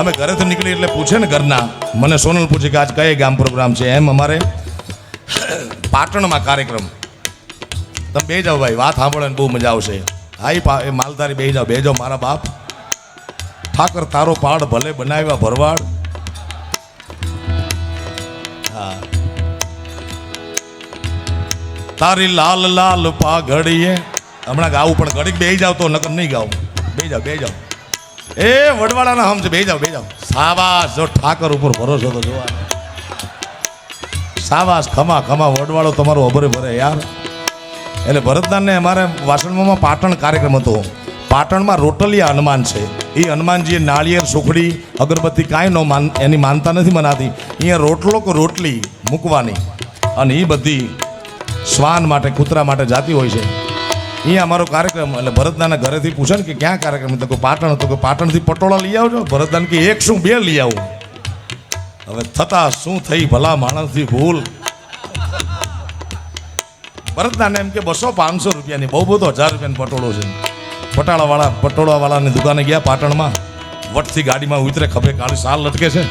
અમે ઘરેથી નીકળી એટલે પૂછે ને ઘરના. મને સોનલ પૂછે કે આજ કયા ગામ પ્રોગ્રામ છે? એમ અમારે પાટણમાં કાર્યક્રમ. તમે બે જાઓ ભાઈ, વાત સાંભળે બહુ મજા આવશે. હા એ માલધારી બે જાઓ બે જાઓ, મારા બાપ. ઠાકર તારો પાડ ભલે બનાવ્યા ભરવાડ. તારી લાલ લાલ પાઘડીએ. હમણાં ગાવું પણ ઘડીક બે જાવ તો નકર નહીં ગાવું. બે જાવ બે જાવ એ વડવાળાના છે બે જાવ બે જાવ સાવાસ જો ઠાકર ઉપર ભરોસો તો જોવા સાવાસ ખમા ખમા, વડવાળો તમારો અભરે ભરે યાર. એટલે ભરતદાનને અમારે વાસણમાં પાટણ કાર્યક્રમ હતો. પાટણમાં રોટલિયા હનુમાન છે. એ હનુમાનજીએ નાળિયેર, સુખડી, અગરબત્તી કાંઈ ન માન, એની માનતા નથી મનાતી. અહીંયા રોટલો કે રોટલી મૂકવાની. અને એ બધી શ્વાન માટે, કૂતરા માટે જાતી હોય છે. અહીંયા અમારો કાર્યક્રમ, એટલે ભરતદાના ઘરેથી પૂછે ને કે ક્યાં કાર્યક્રમ? તો કોઈ પાટણ તો કે પાટણથી પટોળા લઈ આવજો ભરતદાન કે એક શું, બે લઈ આવું. હવે થતા શું થઈ ભલા માણસથી ભૂલ? ભરતદાને એમ કે બસો પાંચસો રૂપિયાની, બહુ બધો હજાર રૂપિયાની પટોળો છે. પટાળાવાળા, પટોળાવાળાની દુકાને ગયા પાટણમાં. વટથી ગાડીમાં ઉતરે, ખભે કાળી સાલ લટકે છે.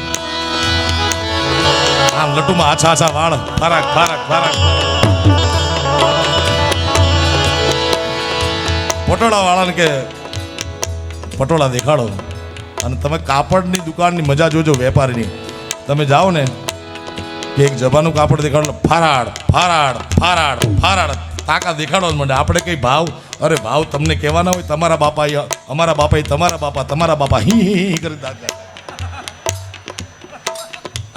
આમ લટુમાં આછા આછા વાળ. ફરાક ફરાક ફરાક. પટોળા વાળાને કે પટોળા દેખાડો. અને તમે કાપડની દુકાનની મજા જોજો વેપારીની. તમે જાઓ ને કે એક જબાનું કાપડ દેખાડો. ફારાડ ફારાડ ફારાડ ફારાડ તાકા દેખાડો મને. આપણે કંઈ ભાવ, અરે ભાવ તમને કહેવાના હોય, તમારા બાપા અમારા બાપા તમારા બાપા તમારા બાપા, હી હી કરી દાદા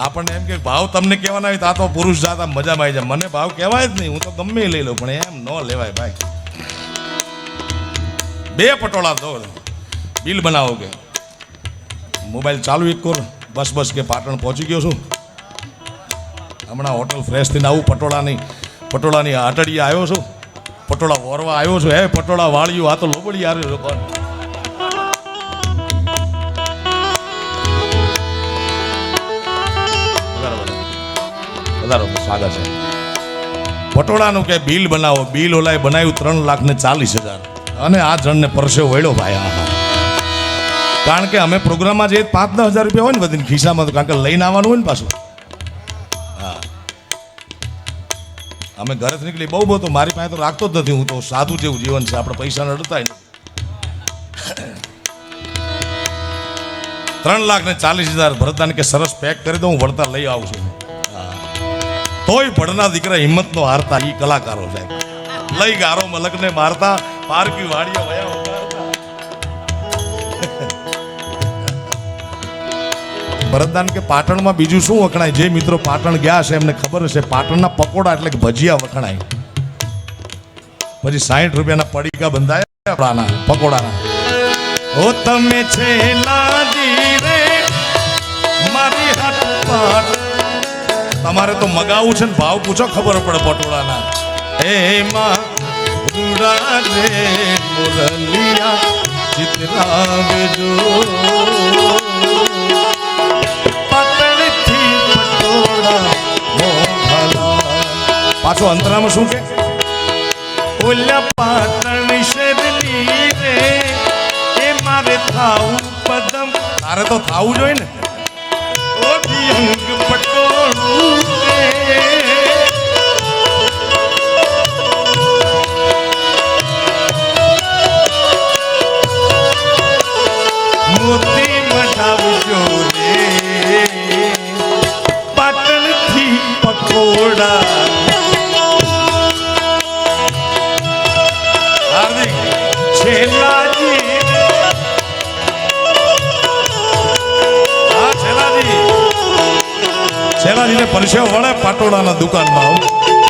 આપણને એમ કે ભાવ તમને કહેવાના હોય તો આ તો પુરુષ જાત મજામાં આવી જાય. મને ભાવ કહેવાય જ નહીં. હું તો ગમે લઈ લઉં, પણ એમ ન લેવાય, ભાઈ. બે પટોળા દો. બિલ બનાવો કે મોબાઈલ ચાલુ એક કોર. બસ બસ કે પાટણ પહોંચી ગયો છું. હમણાં હોટલ ફ્રેશ થઈને આવું પટોળાની પટોળાની આટડીએ આવ્યો છું. પટોળા વોરવા આવ્યો છું. હે, પટોળા વાળ્યું આ તો લોબડી આવ્યો વધારો સ્વાગત છે. પટોળાનું કે બિલ બનાવો? બિલ ઓલાએ બનાવ્યું ત્રણ લાખ ને ચાલીસ હજાર. અને આ જણને પરસેવો વળ્યો ભાઈ આહા કારણ કે અમે પ્રોગ્રામમાં જે પાંચ દસ હજાર રૂપિયા હોય ને બધી ખિસ્સામાં તો કારણ કે લઈને આવવાનું હોય ને પાછું. હા. અમે ઘરેથી નીકળી બહુ તો મારી પાસે તો રાખતો જ નથી, હું તો સાધુ જેવું જીવન છે, આપણે પૈસા નડતા ત્રણ લાખ ને ચાલીસ હજાર ભરતાને કે સરસ પેક કરી દઉં, હું વળતા લઈ આવું છું. તોય ભણના દીકરા હિંમતનો હારતા એ કલાકારો સાહેબ. લઈ ગારો મલકને મારતા પારકી વાડીએ વયા. ભરતદાન કે પાટણમાં બીજું શું વખણાય? જે મિત્રો પાટણ ગયા છે એમને ખબર હશે. પાટણના પકોડા એટલે કે ભજીયા વખણાય. પછી સાઠ રૂપિયાના પડીકા બંધાયા આપણાના પકોડાના. ઓ તમે છેલ્લા દીવે મારી હાથ પાટ તમારે તો મગાવું છે ને ભાવ પૂછો ખબર પડે પટોળાના. માં રે મુરલિયા ચિતરાવજો પાતળથી પાછો અંતરામાં શું કે ઓલ્યા પાટણ શેરલી રે એ મારે થાવું પદમ તારે તો થાવું જોઈએ ને ઓ દિયંગ પટોળું મઢાવજો રે પાટણથી પકોડા હાર્દિક છેલ્લાજી. છેલ્લાજીને પરસેવો વળે પાટોડાના દુકાનમાં. આવું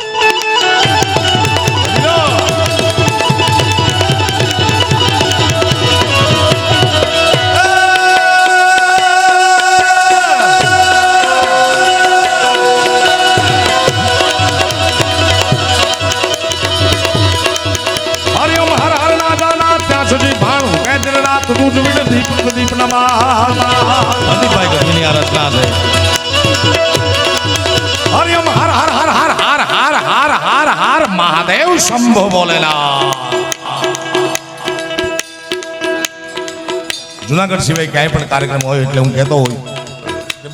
મહાદેવ বলে না જુનાગઢ સિવાય ક્યાંય પણ કાર્યક્રમ હોય એટલે હું કહેતો હોય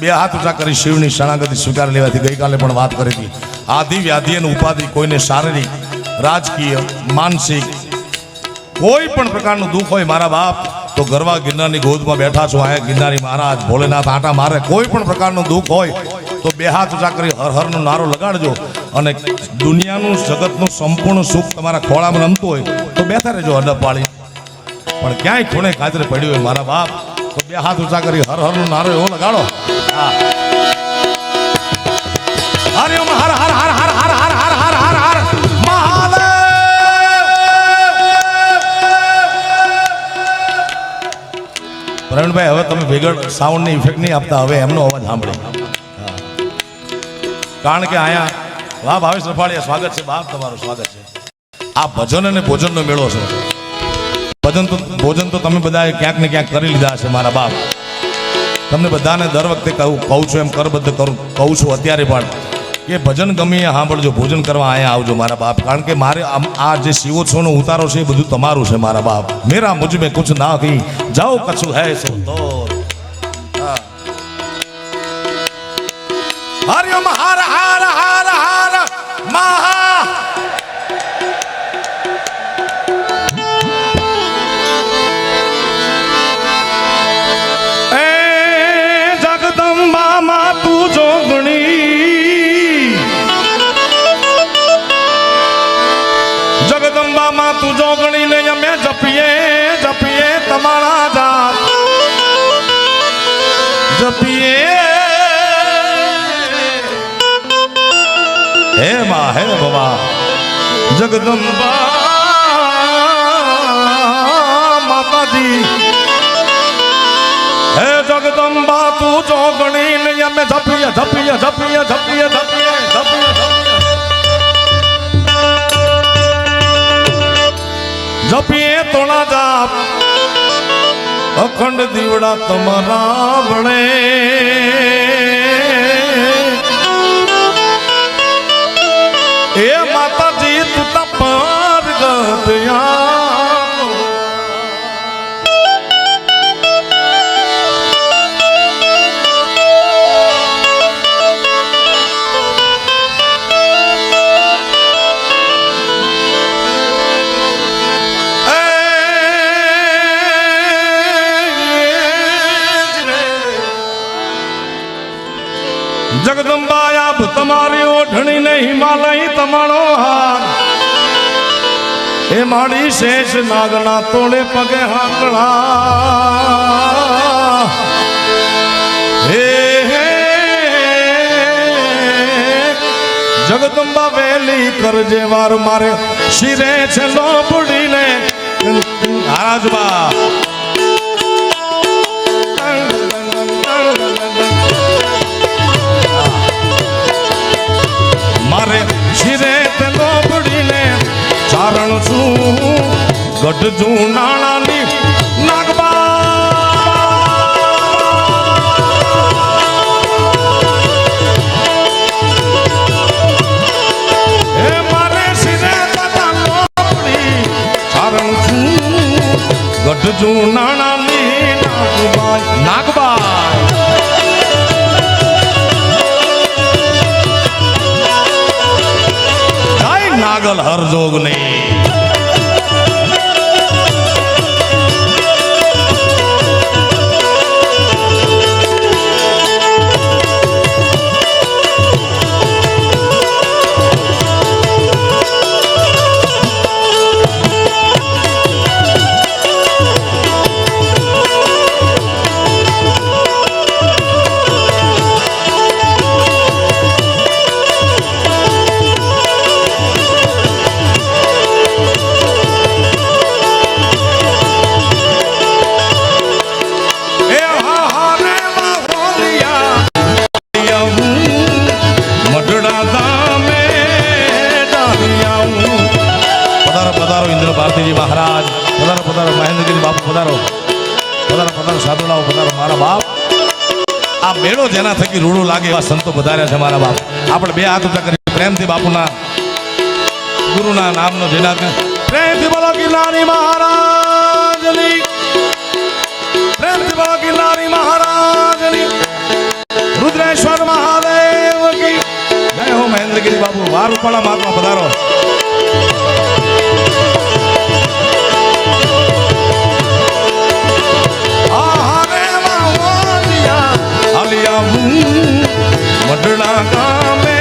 બે હાથ ઊંચા કરી શિવની શરણાગતિ સ્વીકાર લેવાથી ગઈકાલે પણ વાત કરી હતી. આધિ વ્યાધિ અને ઉપાધિ કોઈને શારીરિક, રાજકીય, માનસિક, કોઈ પણ પ્રકારનું દુઃખ હોય મારા બાપ, તો ગરવા ગિરનારની ગોદમાં બેઠા છો. આયા ગિરનારી મહારાજ ભોલેનાથ આટા મારે. કોઈ પણ પ્રકારનું દુઃખ હોય તો બે હાથ ઊંચા કરી હર હરનો નારો લગાડજો. અને દુનિયાનું જગતનું સંપૂર્ણ સુખ તમારા ખોળામાં રમતું હોય, તો બેઠા રહેજો અડપ પાડી પણ ક્યાંય ખૂણે ખાતરે પડ્યું હોય મારા બાપ, તો બે હાથ ઊંચા કરી હર હરનો નારો એવો લગાડો. હા. હરિ હર હર હર હર હર હર હર હર હર હર. મહાદેવ! પ્રવીણભાઈ, હવે તમે વેગળ સાઉન્ડની ઇફેક્ટ નહીં આપતા, હવે એમનો અવાજ સાંભળે. કારણ કે અહીંયા વાહ, ભાવેશ રફાળિયા સ્વાગત છે. બાપ તમારું સ્વાગત છે. આ ભજન અને ભોજનનો મેળો છે. ભજન તો ભોજન તો તમે બધાએ ક્યાંક ને ક્યાંક કરી લીધા છે મારા બાપ. તમને બધાને દર વખતે કહું કહું છું એમ કરબદ્ધ કરું, કહું છું અત્યારે પણ કે ભજન ગમે સાંભળજો, ભોજન કરવા અહીંયા આવજો, મારા બાપ. કારણ કે મારે આ જે શિવો છો નો ઉતારો છે એ બધું તમારું છે, મારા બાપ. મેરા મુજ મેં કુછ ના કહી જાઓ કશું હે સો તો હરિયમ હર જપીએ. હે મા, હે ભવા. જગદંબા માતાજી. હે જગદંબા, તું ચોગણી નહીં અમે જપીએ જપીએ જપીએ જપીએ જપીએ જપીએ જપીએ. તોણા જાપ. અખંડ દીવડા તમારા વણે. જગદંબા તમારી ઓઢણી ને હિમાલય તમારો હાર. એ માડી શેષ નાગના તોડે પગે હાકડા હે હે જગદંબા વેલી કરજે વાર મારે શિરે છે લોબડીને. હારાજબા જાઉં છું. ગઢ જૂનાણાની નહીં મારા બાપ. આ મેળો જેના થકી રૂડું લાગે એવા સંતો વધાર્યા છે મારા બાપ. આપણે બે હાથ ઊંચા કરી પ્રેમથી બાપુના ગુરુના નામનો જેના પ્રેમથી બોલો ગિરનારી મહારાજની. પ્રેમ પાર્થિવ ગિરનારી મહારાજની. રુદ્રેશ્વર મહાદેવ કી જય હો મહેન્દ્રગીરી બાબુ વાર મહાત્મા પધારો. વડલા ગામે